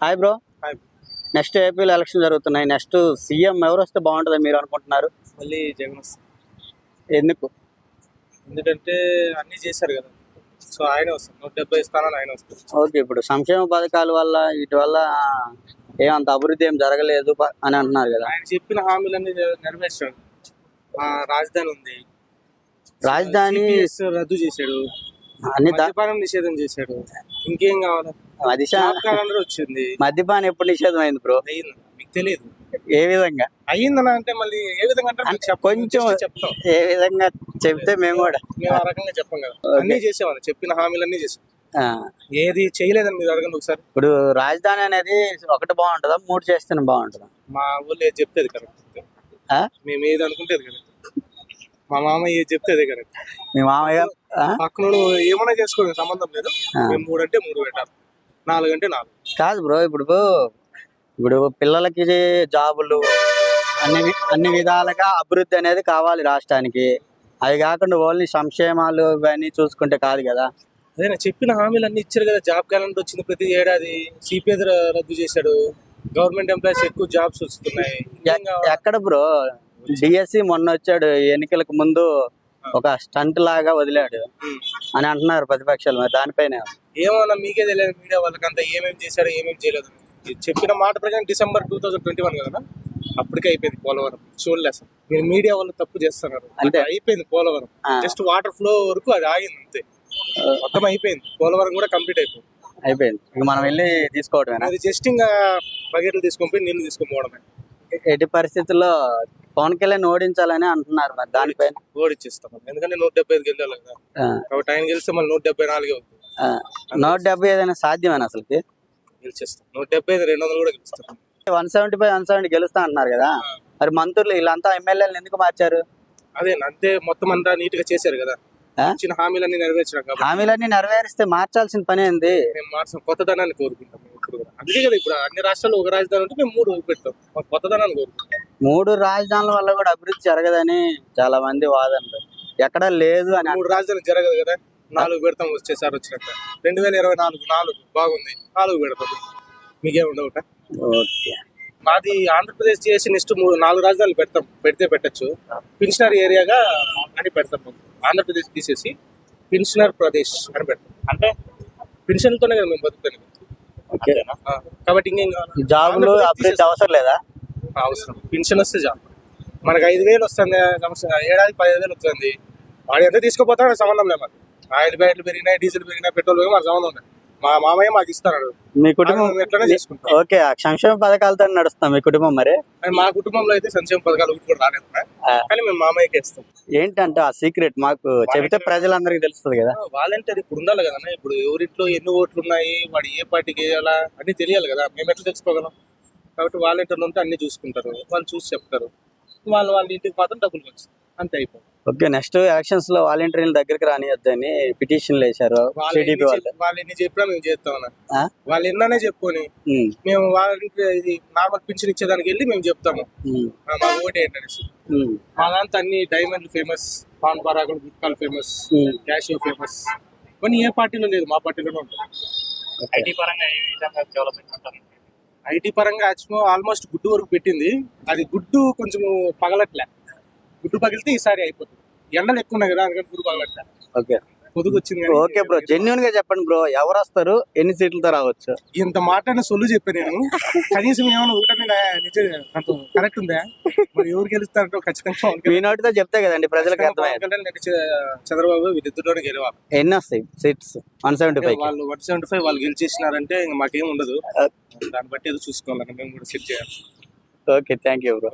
Hi bro. Next ఏపీలో election జరుగుతున్నాయి. Next CM ఎవరు వస్తే బాగుంటుంది మీరు అనుకుంటున్నారు? మళ్ళీ జగన్ ఎందుకు? ఎందుకంటే అన్ని చేశారు కదా. సో ఆయన వస్తారు నూట డెబ్బై స్థానాలు ఆయన వస్తారు ఓకే ఇప్పుడు సంక్షేమ పథకాల వల్ల వీటి వల్ల ఏమంత అభివృద్ధి ఏం జరగలేదు అని అంటున్నారు కదా. ఆయన చెప్పిన హామీలన్నీ నెరవేర్చాడు. రాజధాని ఉంది. రాజధాని రద్దు చేశాడు. అన్ని నిషేధం చేశాడు. ఇంకేం కావాలి? వచ్చింది. మద్యపానం ఎప్పుడు నిషేధం అయింది బ్రో? మీకు తెలియదు ఏ విధంగా? అయ్యిందని అంటే మళ్ళీ ఏ విధంగా అంటే కొంచెం చెప్తాం. ఏ విధంగా చెప్తే మేము కూడా. మేము ఆ రకంగా చెప్పం కదా. అన్ని చేసేవాళ్ళు. చెప్పిన హామీలన్నీ చేసాం ఏది చేయలేదని మీరు అడగండి ఒకసారి. ఇప్పుడు రాజధాని అనేది ఒకటి బాగుంటుందా? మూడు చేస్తేనే బాగుంటుందా? మా ఊళ్ళో ఏది చెప్తే అది కరెక్ట్ ఆ? మేము ఏది అనుకుంటే అది కరెక్ట్ మా మామ ఏది చెప్తే అదే కరెక్ట్ మీ మామయ్య ఆ? పక్కనోడు ఏమైనా చేసుకోండి సంబంధం లేదు. మేము మూడు అంటే మూడు పెట్టాలి. నాలుగు అంటే నాలుగు. కాదు బ్రో ఇప్పుడు ఇప్పుడు పిల్లలకి జాబులు అన్ని అన్ని విధాలుగా అభివృద్ధి అనేది కావాలి రాష్ట్రానికి. అది కాకుండా ఓన్లీ సంక్షేమాలు ఇవన్నీ చూసుకుంటే కాదు కదా. అదే చెప్పిన హామీలు అన్ని ఇచ్చారు కదా జాబ్ క్యాలెండర్ వచ్చింది ప్రతి ఏడాది. సిపిఎస్ రద్దు చేశాడు. గవర్నమెంట్ ఎంప్లాయీస్ ఎక్కువ జాబ్స్ వస్తున్నాయి? ఎక్కడ బ్రో? డిఎస్సి మొన్న వచ్చాడు ఎన్నికలకు ముందు ఒక స్టంట్ లాగా వదిలాడు. అని అంటున్నారు ప్రతిపక్షాలు దానిపైన. ఏమన్నా మీకే తెలియదు మీడియా వాళ్ళకి అంతా ఏమేమి చేశారు ఏమేమి చేయలేదు చెప్పిన మాట ప్రకారం December two thousand twenty one కదా అప్పటికే అయిపోయింది పోలవరం. చూడలేదు అసలు. మీరు మీడియా వాళ్ళు తప్పు చేస్తున్నారు. అంతే. అయిపోయింది పోలవరం. జస్ట్ వాటర్ ఫ్లో వరకు అది ఆగింది అంతే. మొత్తం అయిపోయింది. పోలవరం కూడా కంప్లీట్ అయిపోయింది. అయిపోయింది. ఇక మనం వెళ్ళి తీసుకోవడమేనా అది జస్ట్ ఇంకా బకెట్లు తీసుకొని పోయి నీళ్ళు తీసుకొని పోవడమే. ఎట్టి పరిస్థితుల్లో పవన్ కళ్యాణ్ ఓడించాలని అంటున్నారు మరి దానిపైన. ఓడిచ్చేస్తాం ఎందుకంటే నూట డెబ్బై ఐదు గెలిచాలి కదా. ఆయన గెలిస్తే మళ్ళీ నూట డెబ్బై నాలుగే అవుతుంది. నూట డెబ్బై ఏదైనా సాధ్యమేనా అసలుకి? గెలిచేస్తాం. నూట డెబ్బై ఐదు రెండు వందలు కూడా గెలుస్తాం. One seventy five one seventy గెలుస్తా అంటున్నారు కదా. మరి మంత్రులు వీళ్ళంతా ఎమ్మెల్యేలు ఎందుకు మార్చారు? అదే అంతే మొత్తం అంతా నీట్గా చేశారు కదా? ఇచ్చిన హామీలన్నీ నెరవేర్చడం హామీలన్నీ నెరవేరిస్తే మార్చాల్సిన పని ఏంది? మేము మార్చం కొత్తదనాన్ని కోరుకుంటాం మేము ఇప్పుడు కూడా. అందుకే కదా ఇప్పుడు అన్ని రాష్ట్రాల్లో ఒక రాజధాని ఉంటే మేము మూడు పెడతాం మాకు కొత్తదనాన్ని కోరుకుంటాం. మూడు రాజధానుల వల్ల కూడా అభివృద్ధి జరగదని చాలా మంది వాదనలు. ఎక్కడ లేదు అని మూడు రాజధాని జరగదు కదా. నాలుగు పెడతాం వచ్చేసారి వచ్చినాక రెండు వేల ఇరవై నాలుగు నాలుగు. బాగుంది. నాలుగు పెడతాం. మీకేం ఉండవుట ఓకే. మాది ఆంధ్రప్రదేశ్ చేసి నెక్స్ట్ మూడు నాలుగు రాజధానులు పెడతాం. పెడితే పెట్టచ్చు. పెన్షనర్ ఏరియాగా అని పెడతాం. ఆంధ్రప్రదేశ్ తీసేసి పెన్షనర్ ప్రదేశ్ అని పెడతాం. అంటే పెన్షన్తోనే కదా మేము బతుకుతాం. కాబట్టి ఇంకేం కావాలి? జాబులు అభివృద్ధి అవసరం లేదా? అవసరం. పెన్షన్ వస్తే చాలు మనకు ఐదు వేలు వస్తుంది. ఏడాది పదిహేను వేలు వస్తుంది. వాడు ఎంత తీసుకుపోతాడో సంబంధం లేదు మాకు. ఆయిల్ బ్యాట్లు పెరిగినాయి డీజిల్ పెరిగినాయి పెట్రోల్ పెరిగినా మాకు సంబంధం మా మామయ్య మాకు ఇస్తున్నాడు మీ కుటుంబం ఎట్లనే చేసుకుంటాం. ఓకే సంక్షేమ పథకాలతో నడుస్తాం మీ కుటుంబం మరి? మా కుటుంబంలో అయితే సంక్షేమ పథకాలు ఒకటి కూడా రాలేదు. కానీ మేము మామయ్యకి ఇస్తాం. ఏంటంటే ఆ సీక్రెట్ మాకు చెబితే ప్రజలందరికీ తెలుస్తుంది కదా. వాలంటీర్ ఇప్పుడు ఉండాలి కదా ఇప్పుడు ఎవరింట్లో ఎన్ని ఓట్లు ఉన్నాయి వాడు ఏ పార్టీకి వేయాలా అన్ని తెలియాలి కదా. మేము ఎట్లా తెలుసుకోగలం? కాబట్టి వాలంటీర్లు ఉంటే అన్ని చూసుకుంటారు. వాళ్ళు చూసి చెప్తారు. వాళ్ళు వాళ్ళ ఇంటికి మాత్రం డబ్బులు వస్తుంది అంతే అయిపోయింది. ఓకే నెక్స్ట్ ఎలక్షన్స్లో వాలంటీర్ల దగ్గరికి రానియద్దని పిటిషన్లు వేశారు వాళ్ళు టీడీపీ ఎన్ని వాళ్ళు. వాళ్ళు ఎన్ని చెప్పినా మేము చేస్తామన్నా ఆ? వాళ్ళు ఎన్ననే చెప్పుకొని మేము వాళ్ళకి ఇది నార్మల్ పింఛన్ ఇచ్చేదానికి వెళ్ళి మేము చెప్తాము. మా ఓటు ఏంటనేసి. మా దాంట్లో అన్ని డైమండ్ ఫేమస్ పాన్ పరాగులు గుట్కాలు ఫేమస్. క్యాషియో ఫేమస్ కొన్ని ఏ పార్టీలో లేదు మా పార్టీలోనే ఉంటుంది. ఐటీ పరంగా ఏ విధంగా డెవలప్మెంట్ ఉంటుంది? ఐటీ పరంగా ఆల్మోస్ట్ గుడ్డు వరకు పెట్టింది. అది గుడ్డు కొంచెం పగలట్లే. గుడ్డు పగిలితే ఈసారి అయిపోతుంది. ఎండలు ఎక్కువ ఉన్నాయి కదా అందుకని పగలట్లే ఓకే. పొదుగు వచ్చింది ఓకే బ్రో జెన్యున్గా చెప్పండి బ్రో ఎవరు వస్తారు ఎన్ని సీట్లతో రావచ్చు? ఇంత మాట్లాడిన సొల్లు చెప్పాను నేను. కనీసం ఏమైనా ఒకటే నిజం కరెక్ట్ ఉందా? మరి ఎవరు గెలుస్తారంటే ఖచ్చితంగా మీ నోటితో చెప్తే కదండి ప్రజలకు చంద్రబాబు వీళ్ళిద్దరిలోనే గెలవాలి. ఎన్ని వస్తాయి సీట్స్? వన్ సెవెంటీ ఫైవ్ వాళ్ళు వన్ సెవెంటీ ఫైవ్ వాళ్ళు గెలిచేసినారంటే ఇంకా మాకేం ఉండదు. దాన్ని బట్టి ఏదో చూసుకోవాలి మేము కూడా సెట్ చేయాలి. Okay thank you bro.